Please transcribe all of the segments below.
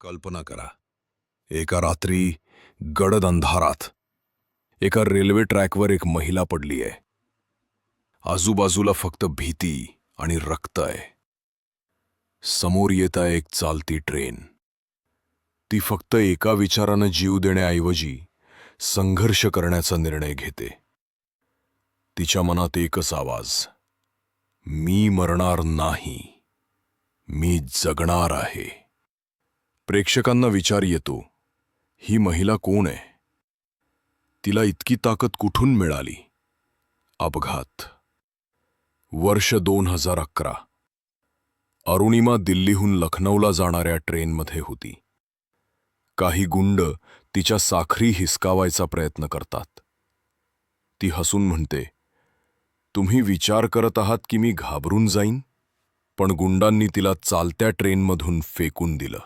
कल्पना करा. एका रात्री गडद अंधारात एका रेल्वे ट्रॅकवर एक महिला पडली आहे. आजूबाजूला फक्त भीती आणि रक्त आहे. समोर येत आहे एक चालती ट्रेन. ती फक्त एका विचारानं जीव देण्याऐवजी संघर्ष करण्याचा निर्णय घेते. तिच्या मनात एकच आवाज मी मरणार नाही. मी जगणार आहे. प्रेक्षकांना विचार येतो. ही महिला कोण आहे? तिला इतकी ताकद कुठून मिळाली? अपघात. वर्ष दोन हजार अकरा. अरुणिमा दिल्लीहून लखनौला जाणाऱ्या ट्रेनमध्ये होती. काही गुंड तिच्या साखरी हिसकावायचा प्रयत्न करतात. ती हसून म्हणते तुम्ही विचार करत आहात की मी घाबरून जाईन? पण गुंडांनी तिला चालत्या ट्रेनमधून फेकून दिलं.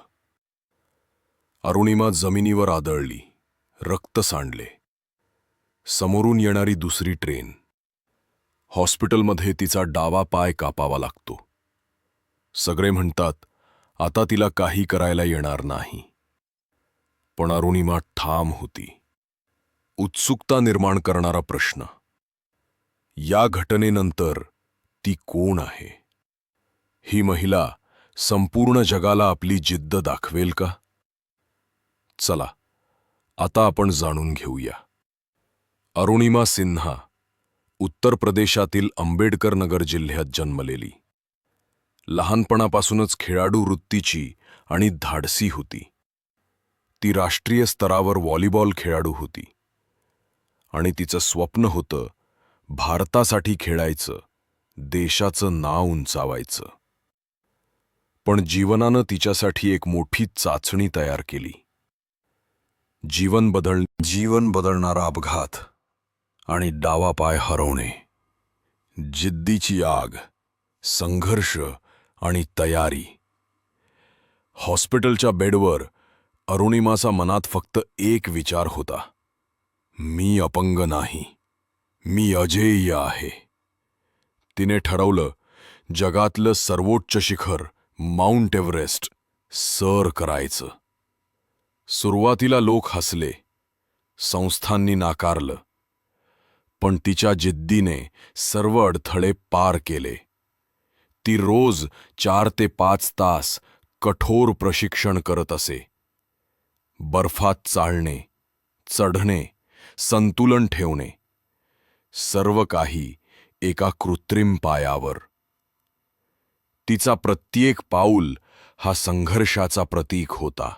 अरुणिमा जमिनीवर आदळली. रक्त सांडले. समोरून येणारी दुसरी ट्रेन. हॉस्पिटलमध्ये तिचा डावा पाय कापावा लागतो. सगळे म्हणतात आता तिला काही करायला येणार नाही. पण अरुणिमा ठाम होती. उत्सुकता निर्माण करणारा प्रश्न. या घटनेनंतर ती कोण आहे? ही महिला संपूर्ण जगाला आपली जिद्द दाखवेल का? चला आता आपण जाणून घेऊया. अरुणिमा सिन्हा उत्तर प्रदेशातील आंबेडकर नगर जिल्ह्यात जन्मलेली. लहानपणापासूनच खेळाडू वृत्तीची आणि धाडसी होती. ती राष्ट्रीय स्तरावर व्हॉलीबॉल खेळाडू होती. आणि तिचं स्वप्न होतं भारतासाठी खेळायचं देशाचं नाव उंचावायचं. पण जीवनानं तिच्यासाठी एक मोठी चाचणी तयार केली. जीवन बदल जीवन बदलणारा अपघात आणि डावा पाय हरवणे. जिद्दीची आग संघर्ष आणि तयारी. हॉस्पिटलच्या बेडवर अरुणिमाचा मनात फक्त एक विचार होता. मी अपंग नाही. मी अजेय आहे. तिने ठरवलं जगातलं सर्वोच्च शिखर माउंट एव्हरेस्ट सर करायचं. सुरुवातीला लोक हसले. संस्थांनी नाकारलं. पण तिच्या जिद्दीने सर्व अडथळे पार केले. ती रोज चार ते पाच तास कठोर प्रशिक्षण करत असे. बर्फात चालणे चढणे संतुलन ठेवणे सर्व काही एका कृत्रिम पायावर. तिचा प्रत्येक पाऊल हा संघर्षाचा प्रतीक होता.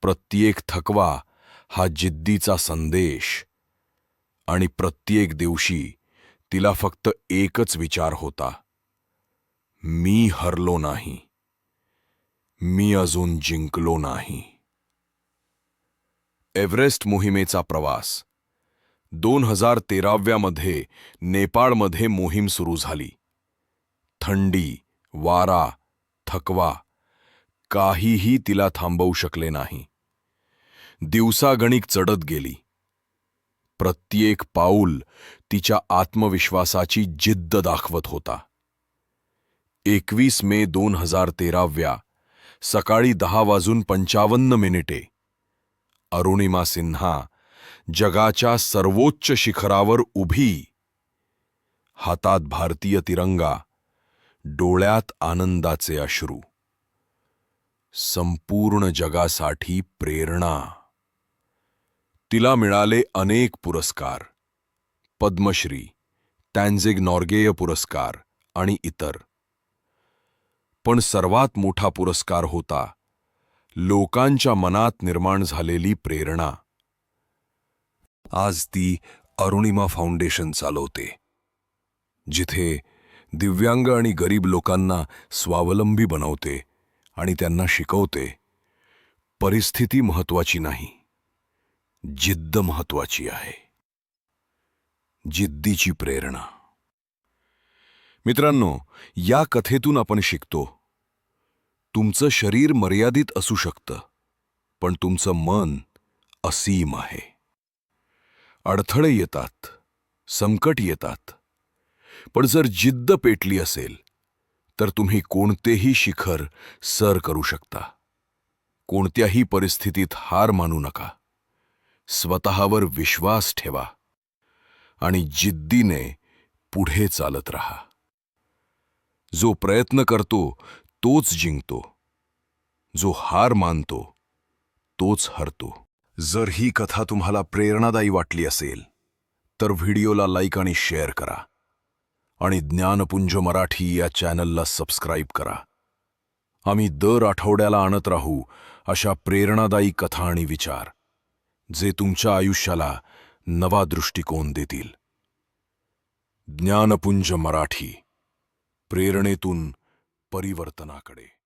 प्रत्येक थकवा हा जिद्दीचा संदेश. आणि प्रत्येक दिवशी तिला फक्त एकच विचार होता. मी हरलो नाही. मी अजून जिंकलो नाही. एव्हरेस्ट मोहिमेचा प्रवास. दोन हजार तेराव्यामध्ये नेपाळमध्ये मोहीम सुरू झाली. थंडी वारा थकवा काहीही तिला थांबवू शकले नाही. दिवसागणिक चढत गेली. प्रत्येक पाऊल तिच्या आत्मविश्वासाची जिद्द दाखवत होता. एकवीस मे दोन हजार तेराव्या सकाळी दहा वाजून पंचावन्न मिनिटे. अरुणिमा सिन्हा जगाच्या सर्वोच्च शिखरावर उभी. हातात भारतीय तिरंगा डोळ्यात आनंदाचे अश्रू. संपूर्ण जगासाठी प्रेरणा. तिला मिळाले अनेक पुरस्कार. पद्मश्री टॅन्झिग नॉर्गेय पुरस्कार आणि इतर. पण सर्वात मोठा पुरस्कार होता लोकांच्या मनात निर्माण झालेली प्रेरणा. आज ती अरुणिमा फाउंडेशन चालवते जिथे दिव्यांग आणि गरीब लोकांना स्वावलंबी बनवते आणि त्यांना शिकवते परिस्थिती महत्वाची नाही. जिद्द महत्वाची आहे. जिद्दीची प्रेरणा. मित्रांनो या कथेतून आपण शिकतो तुमचं शरीर मर्यादित असू शकतं पण तुमचं मन असीम आहे. अडथळे येतात संकट येतात पण जर जिद्द पेटली असेल तर तुम्ही कोणतेही शिखर सर करू शकता. कोणत्याही परिस्थितीत हार मानू नका. स्वतःवर विश्वास ठेवा आणि जिद्दीने पुढे चालत राहा. जो प्रयत्न करतो तोच जिंकतो. जो हार मानतो तोच हरतो. जर ही कथा तुम्हाला प्रेरणादायी वाटली असेल तर व्हिडिओला लाईक आणि शेअर करा. आणि ज्ञानपुंज मराठी या चॅनलला सबस्क्राईब करा. आम्ही दर आठवड्याला आणत राहू अशा प्रेरणादायी कथा आणि विचार. जे तुमच्या आयुष्याला नवा दृष्टिकोन देतील. ज्ञानपुंज मराठी प्रेरणेतून परिवर्तनाकडे.